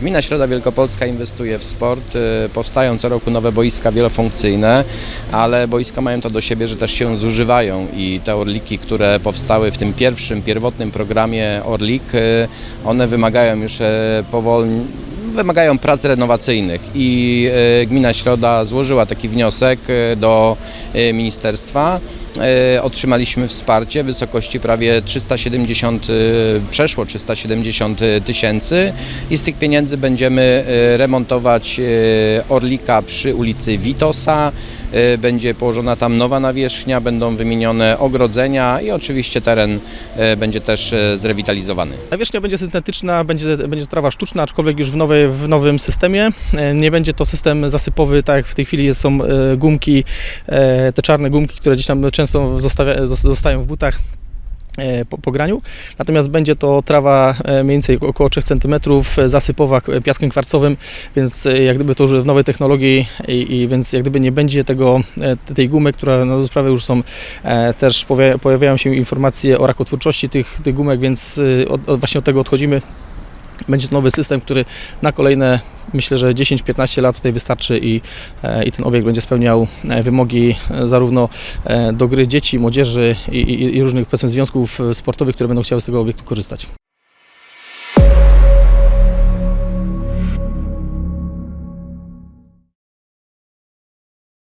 Gmina Środa Wielkopolska inwestuje w sport. y, Powstają co roku nowe boiska wielofunkcyjne, ale boiska mają to do siebie, że też się zużywają i te orliki, które powstały w tym pierwszym, pierwotnym programie Orlik, y, one wymagają już e, powolnie wymagają prac renowacyjnych i e, Gmina Środa złożyła taki wniosek e, do ministerstwa. E, Otrzymaliśmy wsparcie w wysokości prawie 370, e, przeszło 370 tysięcy i z tych pieniędzy będziemy e, remontować e, Orlika przy ulicy Witosa. E, Będzie położona tam nowa nawierzchnia, będą wymienione ogrodzenia i oczywiście teren e, będzie też e, zrewitalizowany. Nawierzchnia będzie syntetyczna, będzie, będzie trawa sztuczna, aczkolwiek już w, nowej, w nowym systemie. E, Nie będzie to system zasypowy, tak jak w tej chwili są e, gumki, e, te czarne gumki, które gdzieś tam często zostawia, zos- zostają w butach e, po, po graniu. Natomiast będzie to trawa e, mniej więcej około 3 cm, zasypowa piaskiem kwarcowym, więc e, jak gdyby to już w nowej technologii i, i więc jak gdyby nie będzie tego, tej gumy, która do sprawy już są Też pojawiają się informacje o rakotwórczości tych, tych gumek, więc od, od, właśnie od tego odchodzimy. Będzie to nowy system, który na kolejne, myślę, że 10-15 lat tutaj wystarczy i, e, i ten obiekt będzie spełniał e, wymogi e, zarówno do gry dzieci, młodzieży i, i, i różnych związków sportowych, które będą chciały z tego obiektu korzystać.